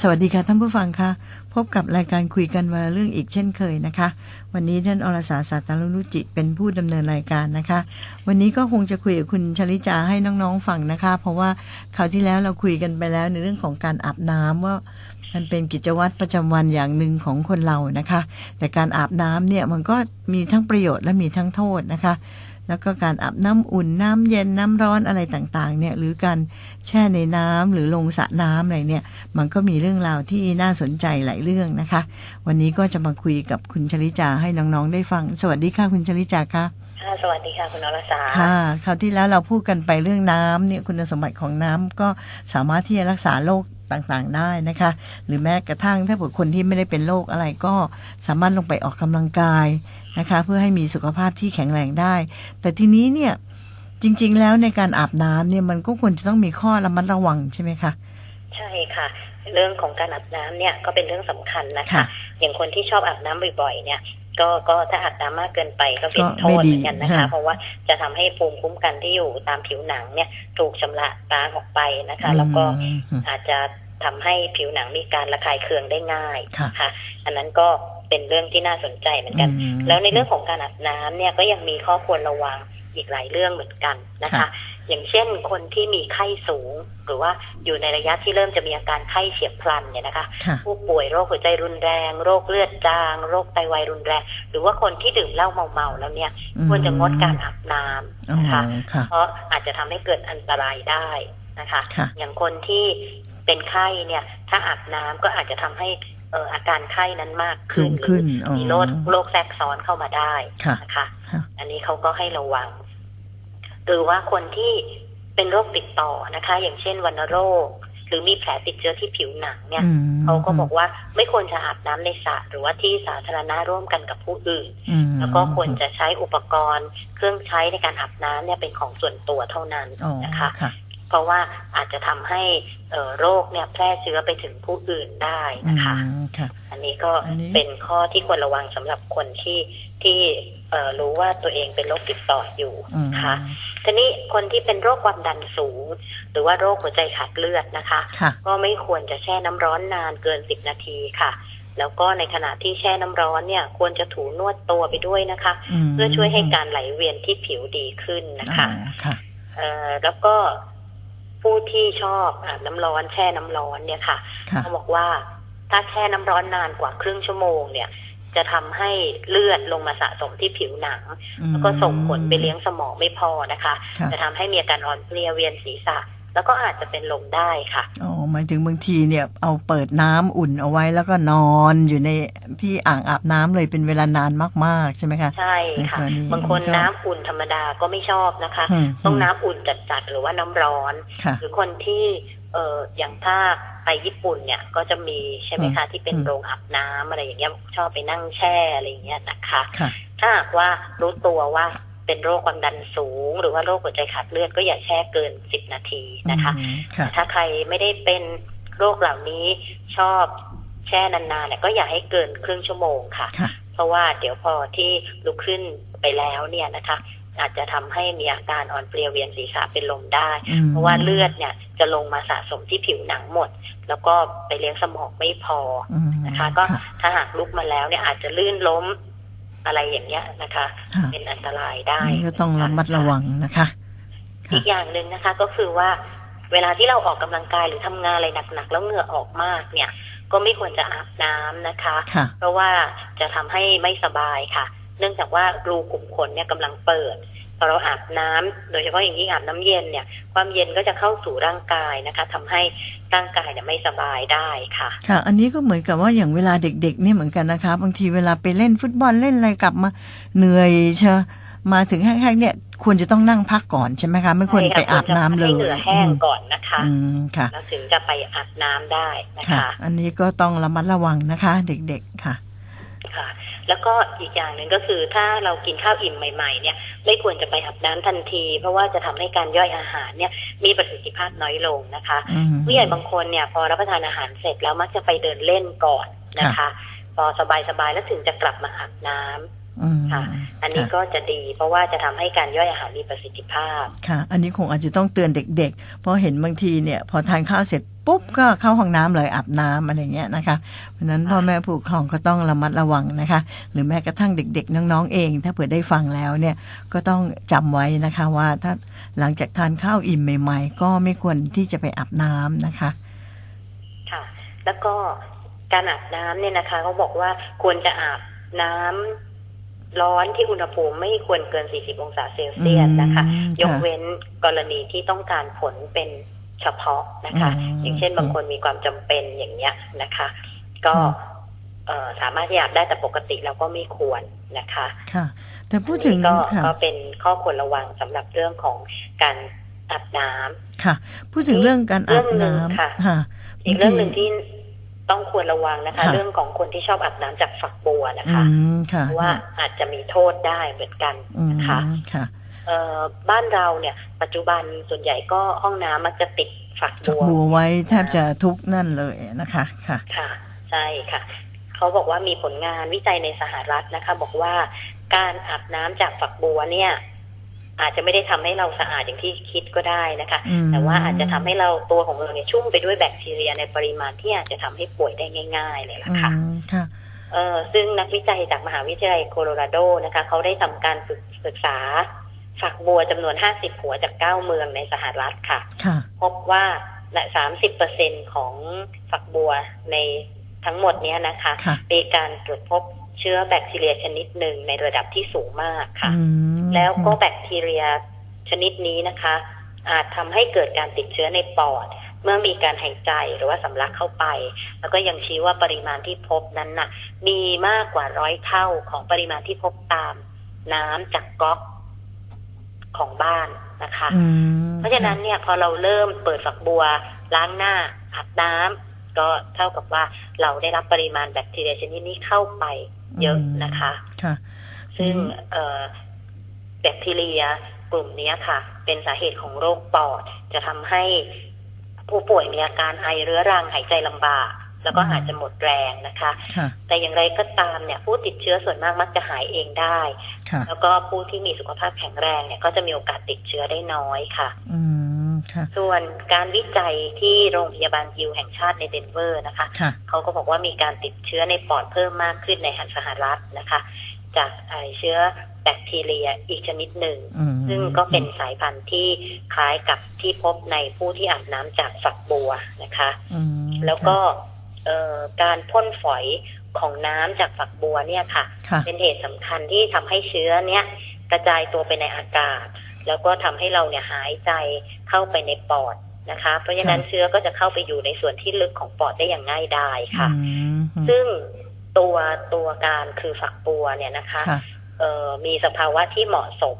สวัสดีค่ะท่านผู้ฟังคะพบกับรายการคุยกันวันละเรื่องอีกเช่นเคยนะคะ วันนี้ท่านอรสาสาตารุนุจิเป็นผู้ดำเนินรายการนะคะ วันนี้ก็คงจะคุยกับคุณชลิจาให้น้องๆฟังนะคะ เพราะว่าคราวที่แล้วเราคุยกันไปแล้วในเรื่องของการอาบน้ำว่ามันเป็นกิจวัตรประจำวันอย่างหนึ่งของคนเรานะคะ แต่การอาบน้ำเนี่ยมันก็มีทั้งประโยชน์และมีทั้งโทษนะคะ แล้วก็การอาบน้ำอุ่นน้ำเย็นน้ำร้อนอะไรต่างๆเนี่ยหรือการแช่ในน้ำหรือลงสระน้ำอะไรเนี่ย มันก็มีเรื่องราวที่น่าสนใจหลายเรื่องนะคะ วันนี้ก็จะมาคุยกับคุณชลิจาให้น้องๆได้ฟัง สวัสดีค่ะคุณชลิจาค่ะค่ะสวัสดีค่ะคุณนรสาค่ะคราวที่แล้วเราพูดกันไปเรื่องน้ำเนี่ยคุณสมบัติของน้ำก็สามารถที่จะรักษาโรคต่างๆได้นะคะ หรือแม้กระทั่งถ้าเกิดคนที่ไม่ได้เป็นโรคอะไรก็สามารถลงไปออกกำลังกาย นะคะเพื่อให้มีสุขภาพที่แข็งแรงได้ แต่ทีนี้เนี่ยจริง ๆ แล้วในการอาบน้ำเนี่ยมันก็ควรจะต้องมีข้อระมัดระวังใช่ไหมคะใช่ค่ะ เรื่องของการอาบน้ำเนี่ยก็เป็นเรื่องสำคัญนะคะค่ะอย่างคนที่ชอบอาบน้ำบ่อยๆ เนี่ยก็ก็ถ้าอาบน้ำมากเกินไปก็เป็นก็โทไม่ษดีเหมือนกันนะคะค่ะเพราะว่าจะทำให้ภูมิคุ้มกันที่อยู่ตามผิวหนังเนี่ย ถูกชำระล้างออกไปนะคะ แล้วก็อืมอาจจะ ทำให้ผิวหนังมีการระคายเคืองได้ง่ายค่ะค่ะ อันนั้นก็เป็นเรื่องที่น่าสนใจเหมือนกันอืมแล้วในเรื่องของการอาบน้ำเนี่ยก็ยังมีข้อควรระวังอีกหลายเรื่องเหมือนกันนะคะค่ะอย่างเช่นคนที่มีไข้สูง หรือว่าอยู่ในระยะที่เริ่มจะมีอาการไข้เฉียบพลันเนี่ยนะคะค่ะผู้ป่วยโรคหัวใจรุนแรง โรคเลือดจาง โรคไตวายรุนแรง หรือว่าคนที่ดื่มเหล้าเมาๆแล้วเนี่ยอืมควรจะงดการอาบน้อ๋อำนะคะค่ะเพราะอาจจะทำให้เกิดอันตรายได้นะคะค่ะอย่างคนที่ เป็นไข้เนี่ย ถ้าอาบน้ำก็อาจจะทำให้เอ่ออาการไข้นั้นมากสูขึ้นงขึ้นหรือมีโรคโรคแทรกซ้อนเข้ามาได้ค่ะนะคะค่ะอันนี้เขาก็ให้ระวัง หรือว่าคนที่เป็นโรคติดต่อนะคะ อย่างเช่นวัณโรค หรือมีแผลติดเชื้อที่ผิวหนังเนี่ยอืมเขาก็บอกว่าไม่ควรจะอาบน้ำในสระหรือว่าที่สาธารณะร่วมกันกับผู้อื่นอืมแล้วก็ควรจะใช้อุปกรณ์ เครื่องใช้ในการอาบน้ำเนี่ยเป็นของส่วนตัวเท่านั้นอ๋อนะคะค่ะเพ ราะว่าอาจจะทำให้เอ่อโรคเนี่ยแพร่เชื้อไปถึงผู้อื่นได้อืนะคะมค่ะอันนี้ก็อันนี้เป็นข้อที่ควรระวังสำหรับคนที่ที่เอ่อรู้ว่าตัวเองเป็นโรคติดต่ออยู่อืมนะคะทีนี้คนที่เป็นโรคความดันสูง หรือว่าโรคหัวใจขาดเลือดนะคะค่ะก็ไม่ควรจะแช่น้ำร้อนนานเกินสิบนาทีค่ะแล้วก็ในขณะที่แช่น้ำร้อนเนี่ย ควรจะถูนวดตัวไปด้วยนะคะมเพื่อช่วยให้การไหลเวียนที่ผิวดีขึ้นนะคะอ๋อค่ะเอ่อแล้วก็ ผู้ที่ชอบอาบน้ำร้อนแช่น้ำร้อนเนี่ยค่ะค่ะเขาบอกว่าถ้าแช่น้ำร้อนนานกว่าครึ่งชั่วโมงเนี่ย จะทำให้เลือดลงมาสะสมที่ผิวหนัง แล้วก็ส่งผลไปเลี้ยงสมองไม่พอนะคะค่ะจะทำให้มีอาการอ่อนเพลียเวียนศีรษะ แล้วก็อาจจะเป็นลมได้ค่ะอ๋อหมายถึงบางทีเนี่ยเอาเปิดน้ำอุ่นเอาไว้แล้วก็นอนอยู่ในที่อ่างอาบน้ำเลยเป็นเวลานานมากๆใช่ไหมคะใช่ค่ะในกรณีบางคนก็น้ำอุ่นธรรมดาก็ไม่ชอบนะคะมต้องน้ำอุ่นจัดๆหรือว่าน้ำร้อนค่ะหรือคนที่เอออย่างถ้าไปญี่ปุ่นเนี่ยก็จะมีใช่ไหมคะที่เป็นอืมโรงอาบน้ำอะไรอย่างเงี้ยชอบไปนั่งแช่อะไรอย่างเงี้ยนะคะค่ะถ้าหากว่ารู้ตัวว่า เป็นโรคความดันสูง หรือว่าโรคหัวใจขาดเลือดก็อย่าแช่เกินสิบนาทีนะคะอืมค่ะถ้าใครไม่ได้เป็นโรคเหล่านี้ชอบแช่นานๆเนี่ยก็อย่าให้เกินครึ่งชั่วโมงค่ะค่ะเพราะว่าเดี๋ยวพอที่ลุกขึ้นไปแล้วเนี่ยนะคะ อาจจะทำให้มีอาการอ่อนเพลียเวียนศีรษะเป็นลมได้อืมเพราะว่าเลือดเนี่ยจะลงมาสะสมที่ผิวหนังหมด แล้วก็ไปเลี้ยงสมองไม่พออืมนะคะ ก็ถ้าหากลุกมาแล้วเนี่ยอาจจะลื่นล้ม อะไรอย่างเงี้ยนะคะค่ะเป็นอันตรายได้อันนี้ก็ต้องระมัดระวังนะคะอีกอย่างหนึ่งนะคะก็คือว่าเวลาที่เราออกกำลังกายหรือทำงานอะไรหนักๆ แล้วเหงื่อออกมากเนี่ย ก็ไม่ควรจะอาบน้ำนะคะค่ะเพราะว่าจะทำให้ไม่สบายค่ะ เนื่องจากว่ารูขุมขนเนี่ยกำลังเปิด พอเราอาบน้ำโดยเฉพาะอย่างยิ่งอาบน้ำเย็นเนี่ย ความเย็นก็จะเข้าสู่ร่างกายนะคะทำให้ร่างกายเนี่ยไม่สบายได้ค่ะ ค่ะ อันนี้ก็เหมือนกับว่าอย่างเวลาเด็กๆเนี่ยเหมือนกันนะคะ บางทีเวลาไปเล่นฟุตบอลเล่นอะไรกลับมาเหนื่อยเชอะมาถึงแห้งๆเนี่ยควรจะต้องนั่งพักก่อนใช่ไหมคะไม่ควรไปอาบน้ำเลยให้เหงื่อแห้งก่อนนะคะอืมค่ะแล้วถึงจะไปอาบน้ำได้นะค่ะคะ อันนี้ก็ต้องระมัดระวังนะคะ เด็กๆค่ะ ค่ะ แล้วก็อีกอย่างหนึ่งก็คือถ้าเรากินข้าวอิ่มใหม่ ๆ เนี่ยไม่ควรจะไปอาบน้ำทันที เพราะว่าจะทำให้การย่อยอาหารเนี่ยมีประสิทธิภาพน้อยลงนะคะอืมผู้ใหญ่บางคนเนี่ยพอรับประทานอาหารเสร็จแล้วมักจะไปเดินเล่นก่อนนะคะ พอสบายๆแล้วถึงจะกลับมาอาบน้ำอืม ค่ะ อันนี้ค่ะก็จะดีเพราะว่าจะทำให้การย่อยอาหารมีประสิทธิภาพ ค่ะ อันนี้คงอาจจะต้องเตือนเด็ก ๆ เพราะเห็นบางทีเนี่ย พอทานข้าวเสร็จปุ๊บก็เข้าห้องน้ำเลยอาบน้ำอะไรเงี้ยนะคะ เพราะฉะนั้นพ่อแม่ผู้ปกครองก็ต้องระมัดระวังนะคะ หรือแม้กระทั่งเด็ก ๆ น้องๆเอง ถ้าเผื่อได้ฟังแล้วเนี่ยก็ต้องจำไว้นะคะว่าถ้าหลังจากทานข้าวอิ่มใหม่ ๆ ก็ไม่ควรที่จะไปอาบน้ำนะคะ ค่ะ แล้วก็การอาบน้ำเนี่ยนะคะเขาบอกว่าควรจะอาบน้ำ ร้อนที่อุณหภูมิไม่ควรเกิน 40 องศาเซลเซียสนะคะอืมยกค่ะเว้นกรณีที่ต้องการผลเป็นเฉพาะนะคะอืมอย่างเช่นบางคนมีความจำเป็นอย่างเนี้ยนะคะ ก็อืมเอ่อสามารถที่จะอาบได้แต่ปกติเราก็ไม่ควรนะคะ ค่ะ แต่พูดถึงอันนี้ก็ค่ะก็เป็นข้อควรระวังสำหรับเรื่องของการอาบน้ำค่ะ พูดถึงเรื่องการอาบเรื่องหนึ่งน้ค่ะำค่ะ อีกเรื่องหนึ่งที่ ต้องควรระวังนะคะค่ะเรื่องของคนที่ชอบอาบน้ำจากฝักบัวนะอืคะมค่ะเพราะว่าอาจจะมีโทษได้เหมือนกันอืมนะคะค่ะเอ่อบ้านเราเนี่ย ปัจจุบันส่วนใหญ่ก็ห้องน้ำมักจะติดฝักฝักบัวบัวไว้แทบจะทุกนั่นเลยนะคะค่ะ ค่ะ ใช่ค่ะ เขาบอกว่ามีผลงานวิจัยในสหรัฐนะคะ บอกว่าการอาบน้ำจากฝักบัวเนี่ย อาจจะไม่ได้ทำให้เราสะอาดอย่างที่คิดก็ได้นะคะอืมแต่ว่าอาจจะทำให้เราตัวของเราเนี่ยชุ่มไปด้วยแบคทีเรียในปริมาณที่อาจจะทำให้ป่วยได้ง่าย ๆ เลยล่ะอืค่ะมค่ะเอ่อซึ่งนักวิจัยจากมหาวิทยาลัยโคโลราโดนะคะ เขาได้ทำการศึกศึกษาฝักบัวจำนวน 50 หัวจาก 9 เมืองในสหรัฐค่ะค่ะพบว่าละ30เปอร์เซ็นของฝักบัวในทั้งหมดเนี้ยนะคะค่ะมีการตรวจพบเชื้อแบคทีเรียชนิดหนึ่งในระดับที่สูงมากค่ะอืม แล้วก็แบคทีเรียชนิดนี้นะคะ อาจทำให้เกิดการติดเชื้อในปอด เมื่อมีการหายใจหรือว่าสำลักเข้าไป แล้วก็ยังชี้ว่าปริมาณที่พบนั้นน่ะ มีมากกว่าร้อยเท่าของปริมาณที่พบตามน้ำจากก๊อกของบ้านนะคะอืมเพราะฉะนั้นเนี่ยพอเราเริ่มเปิดฝักบัว ล้างหน้าอาบน้ำก็เท่ากับว่าเราได้รับปริมาณแบคทีเรียชนิดนี้เข้าไปเยอะนะคะ ค่ะ ซึ่งอืมเอ่อ แบคทีเรียกลุ่มเนี้ยค่ะ เป็นสาเหตุของโรคปอด จะทำให้ผู้ป่วยมีอาการไอเรื้อรังหายใจลำบากแล้วก็อาจจะหมดแรงนะคะค่ะแต่อย่างไรก็ตามเนี่ยผู้ติดเชื้อส่วนมากมักจะหายเองได้ค่ะแล้วก็ผู้ที่มีสุขภาพแข็งแรงเนี่ยก็จะมีโอกาสติดเชื้อได้น้อยค่ะอืมค่ะส่วนการวิจัยที่โรงพยาบาลยิวแห่งชาติในเดนเวอร์นะคะค่ะเขาก็บอกว่ามีการติดเชื้อในปอดเพิ่มมากขึ้นในสหรัฐนะคะ จากไอเชื้อแบคทีเรียอีกชนิดหนึ่งอืมซึ่งก็เป็นสายพันธุ์ที่คล้ายกับที่พบในผู้ที่อาบน้ำจากฝักบัวนะคะอืมแล้วก็เอ่อการพ่นฝอยของน้ำจากฝักบัวเนี่ยค่ะค่ะ เป็นเหตุสำคัญที่ทำให้เชื้อเนี้ยกระจายตัวไปในอากาศ แล้วก็ทำให้เราเนี่ยหายใจเข้าไปในปอดนะคะ เพราะฉะนั้นค่ะเชื้อก็จะเข้าไปอยู่ในส่วนที่ลึกของปอดได้อย่างง่ายดายค่ะอืมซึ่ง ตัวตัวการคือฝักบัวเนี่ยนะคะค่ะเอ่อมีสภาวะที่เหมาะสม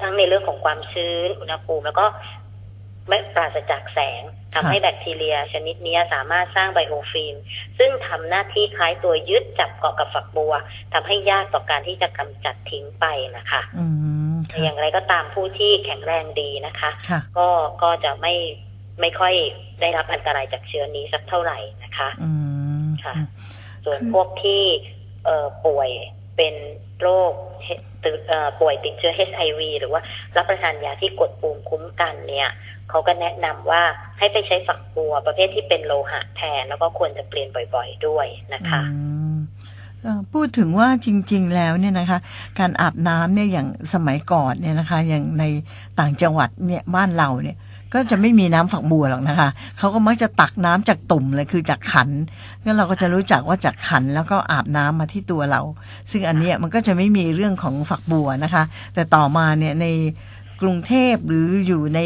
ทั้งในเรื่องของความชื้นอุณหภูมิแล้วก็ไม่ปราศจากแสงทำค่ะให้แบคทีเรีย ชนิดนี้สามารถสร้างไบโอฟิล์มซึ่งทำหน้าที่คล้ายตัวยึดจับเกาะกับฝักบัวทำให้ยากต่อการที่จะกำจัดทิ้งไปนะคะอืมแต่ค่ะอย่างไรก็ตามผู้ที่แข็งแรงดีนะคะค่ะก็ก็จะไม่ไม่ค่อยได้รับอันตรายจากเชื้อนี้สักเท่าไหร่นะคะ อืมค่ะ ส่วนพวกที่เอ่อป่วยเป็นโรคเฮติดเอ่อป่วยติดเชื้อ HIV หรือว่ารับประทานยาที่กดภูมิคุ้มกันเนี่ยเขาก็แนะนำว่าให้ไปใช้ฝักบัวประเภทที่เป็นโลหะแทน แล้วก็ควรจะเปลี่ยนบ่อยๆด้วยนะคะอืมเอ่อพูดถึงว่าจริง ๆ แล้วเนี่ยนะคะ การอาบน้ำเนี่ยอย่างสมัยก่อนเนี่ยนะคะ อย่างในต่างจังหวัดเนี่ยบ้านเราเนี่ย ก็จะไม่มีน้ำฝักบัวหรอกนะคะเขาก็มักจะตักน้ำจากตุ่มเลยคือจากขันแล้วเราก็จะรู้จักว่าจากขันแล้วก็อาบน้ำมาที่ตัวเรา ซึ่งอันเนี้ยมันก็จะไม่มีเรื่องของฝักบัวนะคะ แต่ต่อมาเนี่ยในกรุงเทพหรืออยู่ใน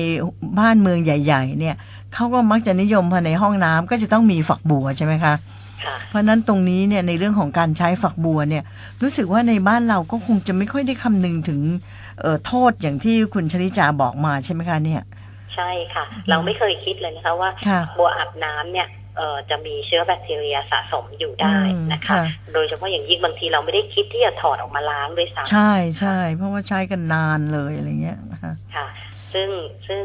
บ้านเมืองใหญ่ ๆ เนี่ยเขาก็มักจะนิยมภายในห้องน้ำก็จะต้องมีฝักบัวใช่ไหมคะค่ะเพราะฉะนั้นตรงนี้เนี่ยในเรื่องของการใช้ฝักบัวเนี่ยรู้สึกว่าในบ้านเราก็คงจะไม่ค่อยได้คำนึงถึงเอ่อโทษอย่างที่คุณชลิจาบอกมาใช่ไหมคะเนี่ย ใช่ค่ะ เราไม่เคยคิดเลยนะคะว่าค่ะบัวอาบน้ำเนี่ยเอ่อจะมีเชื้อแบคทีเรียสะสมอยู่ได้อืมนะคะ โดยเฉพาะอย่างยิ่งบางทีเราไม่ได้คิดที่จะถอดออกมาล้างด้วยซ้ำใช่ใช่เพราะว่าใช้กันนานเลยอะไรเงี้ยนะคะค่ะซึ่งซึ่ง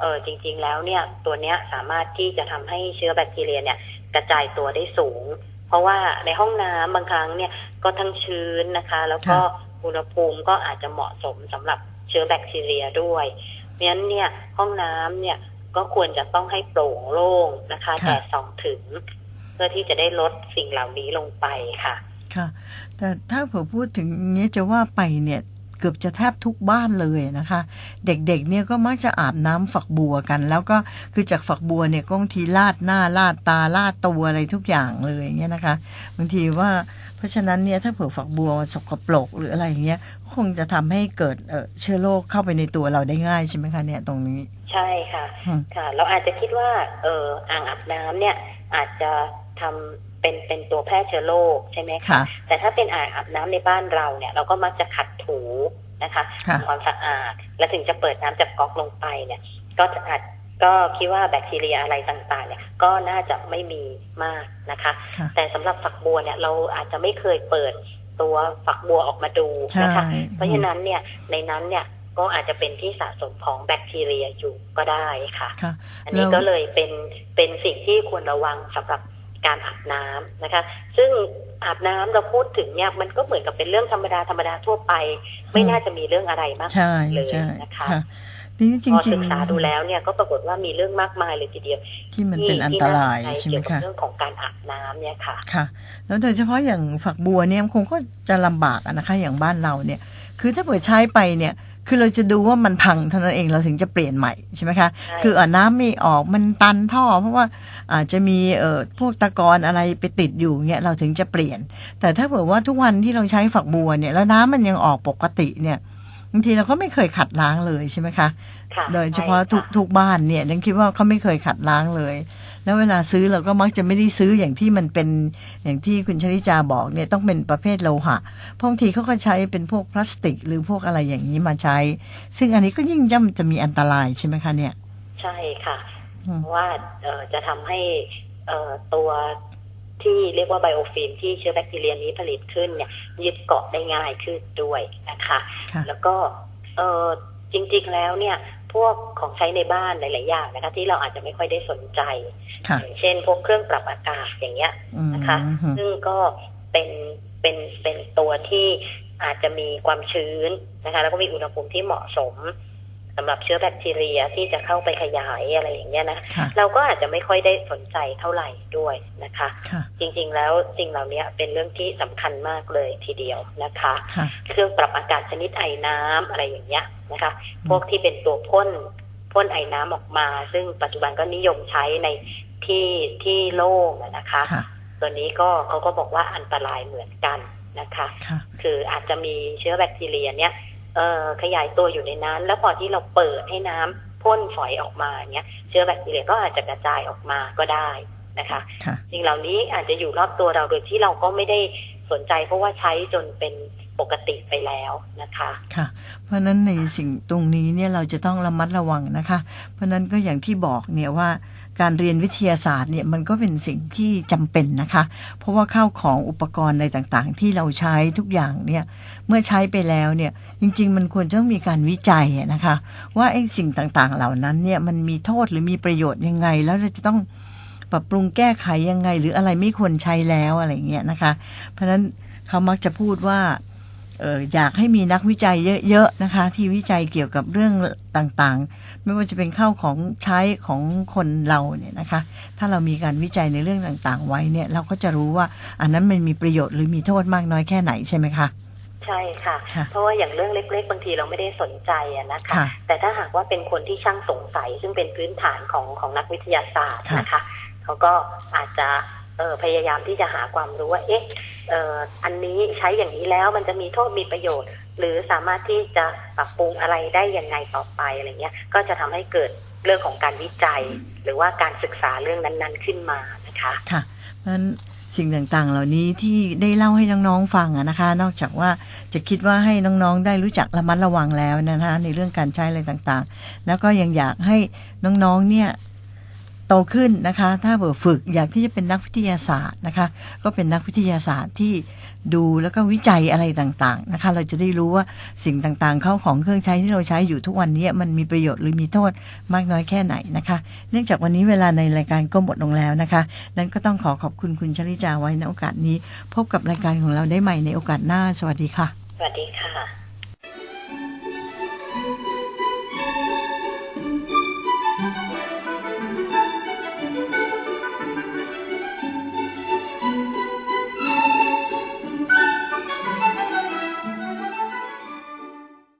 เออจริง ๆ แล้วเนี่ยตัวเนี้ยสามารถที่จะทำให้เชื้อแบคทีเรียเนี่ยกระจายตัวได้สูง เพราะว่าในห้องน้ำบางครั้งเนี่ยก็ทั้งชื้นนะคะ แล้วก็อุณหภูมิก็อาจจะเหมาะสมสำหรับเชื้อแบคทีเรียด้วย เพราะฉะนั้นเนี่ยห้องน้ำเนี่ยก็ควรจะต้องให้โปร่งโล่งนะคะค่ะแดดส่องถึง เพื่อที่จะได้ลดสิ่งเหล่านี้ลงไปค่ะ ค่ะ แต่ถ้าเผื่อพูดถึงอย่างนี้จะว่าไปเนี่ยเกือบจะแทบทุกบ้านเลยนะคะ เด็กๆเนี่ยก็มักจะอาบน้ำฝักบัวกัน แล้วก็คือจากฝักบัวเนี่ยก็บางทีลาดหน้าลาดตาลาดตัวอะไรทุกอย่างเลยอย่างเงี้ยนะคะบางทีว่าเพราะฉะนั้นเนี่ยถ้าเผื่อฝักบัวสกปรกหรืออะไรอย่างเงี้ยคงจะทำให้เกิดเอ่อเชื้อโรคเข้าไปในตัวเราได้ง่ายใช่ไหมคะเนี่ยตรงนี้ ใช่ค่ะอืมค่ะ เราอาจจะคิดว่าเอออ่างอาบน้ำเนี่ยอาจจะทำ เป็นเป็นตัวแพร่เชื้อโรคใช่ไหมคะค่ะแต่ถ้าเป็นอ่างอาบน้ำในบ้านเราเนี่ย เราก็มักจะขัดถูนะคะค่ะทำความสะอาด และถึงจะเปิดน้ำจากก๊อกลงไปเนี่ย ก็จะอาจก็คิดว่าแบคทีเรียอะไรต่างๆ เนี่ย ก็น่าจะไม่มีมากนะคะค่ะแต่สำหรับฝักบัวเนี่ยเราอาจจะไม่เคยเปิดตัวฝักบัวออกมาดูนะคะใช่เพราะฉะนั้นเนี่ยในนั้นเนี่ยก็อาจจะเป็นที่สะสมของแบคทีเรียอยู่ก็ได้ค่ะค่ะอันนี้แล้วก็เลยเป็นเป็นสิ่งที่ควรระวังสำหรับ การอาบน้ำนะคะ ซึ่งอาบน้ำเราพูดถึงเนี่ยมันก็เหมือนกับเป็นเรื่องธรรมดาธรรมดาทั่วไป ไม่น่าจะมีเรื่องอะไรมากใช่เลยใช่นะคะค่ะทีนี้จพอริศึงกษาดูแล้วเนี่ยก็ปรากฏว่ามีเรื่องมากมายเลยทีเดียวๆที่มันที่เป็นอันที่ตน่รายสนใจใช่ไหมเกี่ยวกับคะเรื่องของการอาบน้ำเนี่ยค่ะค่ะ แล้วโดยเฉพาะอย่างฝักบัวเนี่ยคงก็จะลำบากอะนะคะอย่างบ้านเราเนี่ย คือถ้าเปิดใช้ไปเนี่ย คือเราจะดูว่ามันพังเท่านั้นเองเราถึงจะเปลี่ยนใหม่ใช่ไหมคะใช่คือเอ่อน้ำไม่ออกมันตันท่อ เพราะว่าอาจจะมีเอ่อพวกตะกอนอะไรไปติดอยู่เนี่ยเราถึงจะเปลี่ยน แต่ถ้าเผื่อว่าทุกวันที่เราใช้ฝักบัวเนี่ยแล้วน้ำมันยังออกปกติเนี่ยบางทีเราก็ไม่เคยขัดล้างเลยใช่ไหมคะค่ะ โดยเฉพาะใช่ทุกค่ทุกบ้านเนี่ยดังคิดว่าเขาไม่เคยขัดล้างเลย แล้วเวลาซื้อเราก็มักจะไม่ได้ซื้ออย่างที่มันเป็นอย่างที่คุณชลิจาบอกเนี่ยต้องเป็นประเภทโลหะเพราะบางทีเขาก็ใช้เป็นพวกพลาสติก หรือพวกอะไรอย่างนี้มาใช้ ซึ่งอันนี้ก็ยิ่งย่อมจะมีอันตรายใช่ไหมคะเนี่ย ใช่ค่ะอืมเพราะว่าเอ่อจะทำให้เอ่อตัวที่เรียกว่าไบโอฟิล์มที่เชื้อแบคทีเรียนี้ผลิตขึ้นเนี่ยยึดเกาะได้ง่ายขึ้นด้วยนะคะค่ะแล้วก็เออจริงๆแล้วเนี่ย พวกของใช้ในบ้านหลาย ๆ อย่างนะคะ ที่เราอาจจะไม่ค่อยได้สนใจค่ะอย่างเช่น พวกเครื่องปรับอากาศอย่างเงี้ยอืมนะคะ ซึ่งก็เป็นเป็นเป็นตัวที่อาจจะมีความชื้นนะคะ แล้วก็มีอุณหภูมิที่เหมาะสม สำหรับเชื้อแบคทีเรียที่จะเข้าไปขยายอะไรอย่างเงี้ยนะค่ะเราก็อาจจะไม่ค่อยได้สนใจเท่าไหร่ด้วยนะคะค่ะจริงๆแล้วสิ่งเหล่านี้เป็นเรื่องที่สำคัญมากเลยทีเดียวนะคะค่ะเครื่องปรับอากาศชนิดไอน้ำอะไรอย่างเงี้ยนะคะ พวกที่เป็นตัวพ่นพ่นไอน้ำออกมา ซึ่งปัจจุบันก็นิยมใช้ในที่ที่โล่งอะนะคะค่ะตัวนี้ก็เขาก็บอกว่าอันตรายเหมือนกันนะคะค่ะคืออาจจะมีเชื้อแบคทีเรียเนี่ยเอ่อ ขยายตัวอยู่ในนั้น แล้วพอที่เราเปิดให้น้ำพ่นฝอยออกมาเนี่ยเชื้อแบคทีเรียก็อาจจะกระจายออกมาก็ได้นะคะค่ะสิ่งเหล่านี้อาจจะอยู่รอบตัวเราโดยที่เราก็ไม่ได้สนใจเพราะว่าใช้จนเป็น ปกติไปแล้วนะคะค่ะ เพราะฉะนั้นในสิ่งตรงนี้เนี่ยเราจะต้องระมัดระวังนะคะ เพราะฉะนั้นก็อย่างที่บอกเนี่ยว่าการเรียนวิทยาศาสตร์เนี่ยมันก็เป็นสิ่งที่จำเป็นนะคะ เพราะว่าข้าวของอุปกรณ์อะไรต่างๆ ที่เราใช้ทุกอย่างเนี่ยเมื่อใช้ไปแล้วเนี่ยจริง ๆ มันควรจะต้องมีการวิจัยนะคะ ว่าไอ้สิ่งต่างๆ เหล่านั้นเนี่ยมันมีโทษหรือมีประโยชน์ยังไง แล้วเราจะต้องปรับปรุงแก้ไขยังไง หรืออะไรไม่ควรใช้แล้วอะไรเงี้ยนะคะ เพราะฉะนั้นเขามักจะพูดว่า อออยากให้มีนักวิจัยเยอะๆนะคะ ที่วิจัยเกี่ยวกับเรื่องต่างๆ ไม่ว่าจะเป็นข้าวของใช้ของคนเราเนี่ยนะคะ ถ้าเรามีการวิจัยในเรื่องต่างๆ ไว้เนี่ยเราก็จะรู้ว่า อันนั้นมันมีประโยชน์หรือมีโทษมากน้อยแค่ไหนใช่ไหมคะใช่ค่ะค่ะเพราะว่าอย่างเรื่องเล็ก ๆ บางทีเราไม่ได้สนใจอะนะคะค่ะแต่ถ้าหากว่าเป็นคนที่ช่างสงสัย ซึ่งเป็นพื้นฐานของของนักวิทยาศาสตร์ค่ะนะคะเขาก็อาจจะเอ่อ พยายามที่จะหาความรู้ว่า เอ๊ะเอ,อ,อันนี้ใช้อย่างนี้แล้วมันจะมีโทษมีประโยชน์ หรือสามารถที่จะปรับปรุงอะไรได้ยังไงต่อไปอะไรเงี้ย ก็จะทำให้เกิดเรื่องของการวิจัย หรือว่าการศึกษาเรื่องนั้น ๆ ขึ้นมานะคะค่ะเพราะฉะนั้นสิ่งต่างๆ เหล่านี้ที่ได้เล่าให้น้องๆฟังอะนะคะ นอกจากว่าจะคิดว่าให้น้องๆ ได้รู้จักระมัดระวังแล้วนะคะในเรื่องการใช้อะไรต่างๆ แล้วก็ยังอยากให้น้องๆเนี่ย โตขึ้นนะคะ ถ้าเผื่อฝึกอยากที่จะเป็นนักวิทยาศาสตร์นะคะ ก็เป็นนักวิทยาศาสตร์ที่ดูแล้วก็วิจัยอะไรต่างๆนะคะ เราจะได้รู้ว่าสิ่งต่างๆ เข้าของเครื่องใช้ที่เราใช้อยู่ทุกวันนี้มันมีประโยชน์หรือมีโทษมากน้อยแค่ไหนนะคะ เนื่องจากวันนี้เวลาในรายการก็หมดลงแล้วนะคะ นั้นก็ต้องขอขอบคุณคุณชลิจาไว้ในโอกาสนี้ พบกับรายการของเราได้ใหม่ในโอกาสหน้า สวัสดีค่ะ สวัสดีค่ะ